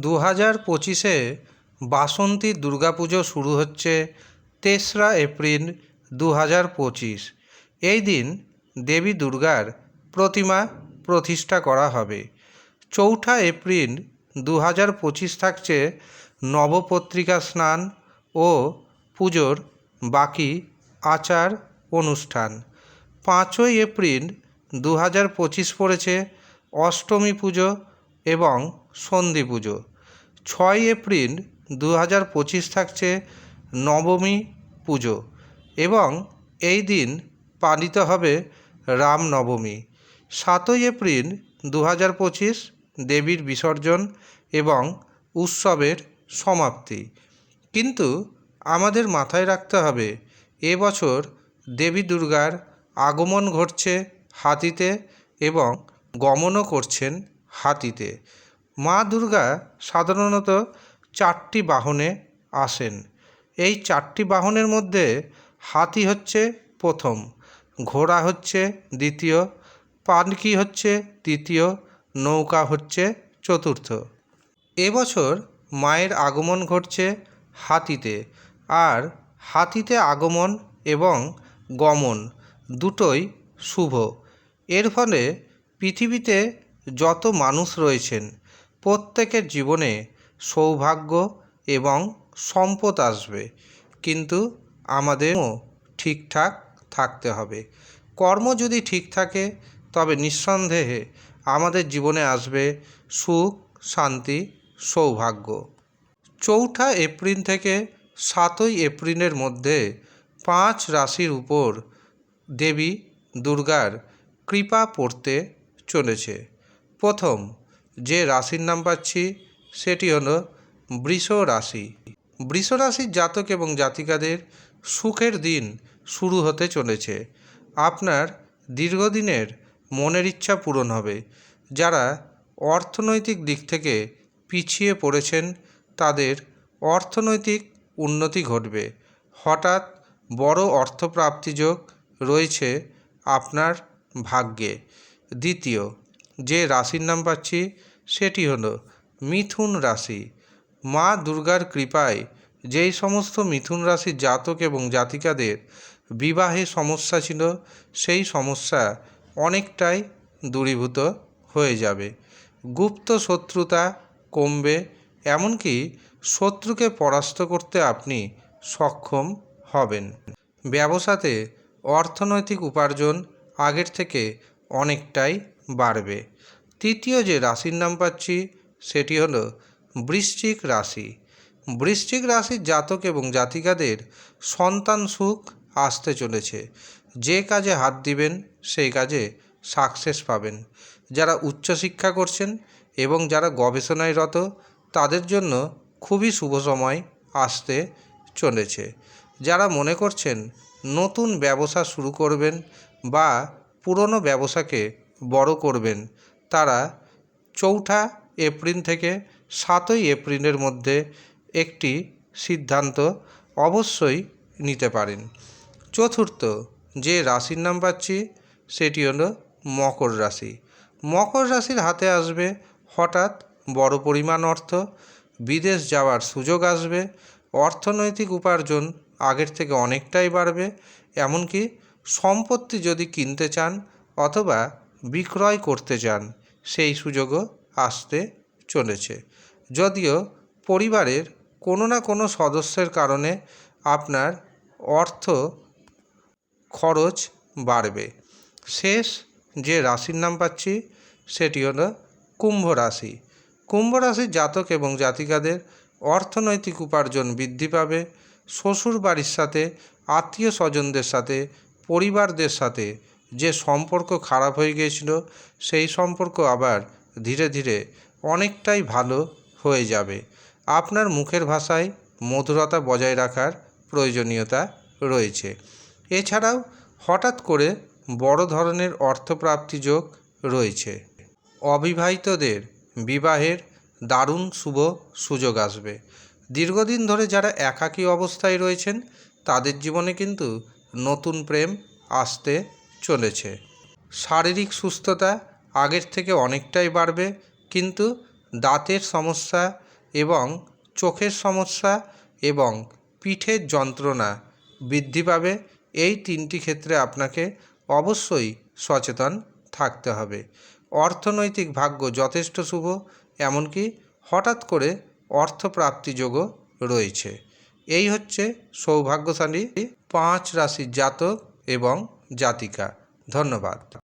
দু হাজার পঁচিশে বাসন্তী দুর্গাপুজো শুরু হচ্ছে তেসরা এপ্রিল দু হাজার পঁচিশ। এই দিন দেবী দুর্গার প্রতিমা প্রতিষ্ঠা করা হবে। চৌঠা এপ্রিল দু হাজার পঁচিশ থাকছে নবপত্রিকা স্নান ও পুজোর বাকি আচার অনুষ্ঠান। পাঁচই এপ্রিল দু হাজার পঁচিশ পড়েছে অষ্টমী পুজো এবং সন্ধি পুজো। ছয় এপ্রিল দু হাজার পঁচিশ থাকছে নবমী পুজো এবং এই দিন পালিত হবে রামনবমী। সাতই এপ্রিল দু হাজার পঁচিশ দেবীর বিসর্জন এবং উৎসবের সমাপ্তি। কিন্তু আমাদের মাথায় রাখতে হবে এবছর দেবী দুর্গার আগমন ঘটছে হাতিতে এবং গমনও করছেন হাতিতে। মা দুর্গা সাধারণত চারটি বাহনে আসেন। এই চারটি বাহনের মধ্যে হাতি হচ্ছে প্রথম, ঘোড়া হচ্ছে দ্বিতীয়, পানকি হচ্ছে তৃতীয়, নৌকা হচ্ছে চতুর্থ। এবছর মায়ের আগমন ঘটছে হাতিতে আর হাতিতে আগমন এবং গমন দুটোই শুভ। এর ফলে পৃথিবীতে যত মানুষ রয়েছেন প্রত্যেকের জীবনে সৌভাগ্য এবং সম্পদ আসবে, কিন্তু আমাদেরও ঠিকঠাক থাকতে হবে। কর্ম যদি ঠিক থাকে, তবে নিঃসন্দেহে আমাদের জীবনে আসবে সুখ, শান্তি, সৌভাগ্য। চৌঠা এপ্রিল থেকে সাতই এপ্রিলের মধ্যে পাঁচ রাশির উপর দেবী দুর্গার কৃপা পড়তে চলেছে। প্রথম যে রাশির নাম পাচ্ছি, সেটি হলো বৃষ রাশি। বৃষ রাশির জাতক এবং জাতিকাদের সুখের দিন শুরু হতে চলেছে। আপনার দীর্ঘদিনের মনের ইচ্ছা পূরণ হবে। যারা অর্থনৈতিক দিক থেকে পিছিয়ে পড়েছেন, তাদের অর্থনৈতিক উন্নতি ঘটবে। হঠাৎ বড় অর্থপ্রাপ্তি যোগ রয়েছে আপনার ভাগ্যে। দ্বিতীয়, যে রাশির নাম পাচ্ছি সেটি হলো মিথুন রাশি। মা দুর্গার কৃপায় যেই সমস্ত মিথুন রাশির জাতক এবং জাতিকাদের বিবাহে সমস্যা ছিল, সেই সমস্যা অনেকটাই দূরীভূত হয়ে যাবে। গুপ্ত শত্রুতা কমবে, এমনকি শত্রুকে পরাস্ত করতে আপনি সক্ষম হবেন। ব্যবসাতে অর্থনৈতিক উপার্জন আগের থেকে অনেকটাই বাড়বে। তৃতীয় যে রাশির নাম পাচ্ছি, সেটি হলো বৃশ্চিক রাশি। বৃশ্চিক রাশির জাতক এবং জাতিকাদের সন্তান সুখ আসতে চলেছে। যে কাজে হাত দিবেন, সেই কাজে সাকসেস পাবেন। যারা উচ্চশিক্ষা করছেন এবং যারা গবেষণায় রত তাদের জন্য খুবই শুভ সময় আসতে চলেছে। যারা মনে করছেন নতুন ব্যবসা শুরু করবেন বা পুরনো ব্যবসাকে বড় করবেন তারা চৌঠা এপ্রিল থেকে সাতই এপ্রিলের মধ্যে একটি সিদ্ধান্ত অবশ্যই নিতে পারেন। চতুর্থ যে রাশির নাম পাচ্ছি, সেটি হলো মকর রাশি। মকর রাশির হাতে আসবে হঠাৎ বড় পরিমাণ অর্থ, বিদেশ যাওয়ার সুযোগ আসবে, অর্থনৈতিক উপার্জন আগের থেকে অনেকটাই বাড়বে, এমনকি সম্পত্তি যদি কিনতে চান অথবা বিক্রয় করতে চান সেই সুযোগও আসতে চলেছে। যদিও পরিবারের কোনো না কোনো সদস্যের কারণে আপনার অর্থ খরচ বাড়বে। শেষ যে রাশির নাম পাচ্ছি, সেটি হলো কুম্ভ রাশি। কুম্ভ রাশির জাতক এবং জাতিকাদের অর্থনৈতিক উপার্জন বৃদ্ধি পাবে। শ্বশুর বাড়ির সাথে, আত্মীয় স্বজনদের সাথে, পরিবারদের সাথে যে সম্পর্ক খারাপ হয়ে গিয়েছিল, সেই সম্পর্ক আবার ধীরে ধীরে অনেকটাই ভালো হয়ে যাবে। আপনার মুখের ভাষায় মধুরতা বজায় রাখার প্রয়োজনীয়তা রয়েছে। এছাড়াও হঠাৎ করে বড় ধরনের অর্থপ্রাপ্তি যোগ রয়েছে। অবিবাহিতদের বিবাহের দারুণ শুভ সুযোগ আসবে। দীর্ঘদিন ধরে যারা একাকী অবস্থায় রয়েছেন, তাদের জীবনে কিন্তু নতুন প্রেম আসতে চলেছে। শারীরিক সুস্থতা আগের থেকে অনেকটাই বাড়বে, কিন্তু দাঁতের সমস্যা এবং চোখের সমস্যা এবং পিঠের যন্ত্রণা বৃদ্ধি পাবে। এই তিনটি ক্ষেত্রে আপনাকে অবশ্যই সচেতন থাকতে হবে। অর্থনৈতিক ভাগ্য যথেষ্ট শুভ, এমনকি হঠাৎ করে অর্থপ্রাপ্তিযোগও রয়েছে। এই হচ্ছে সৌভাগ্যশালী পাঁচ রাশির জাতক এবং জাতিকা ধন্যবাদ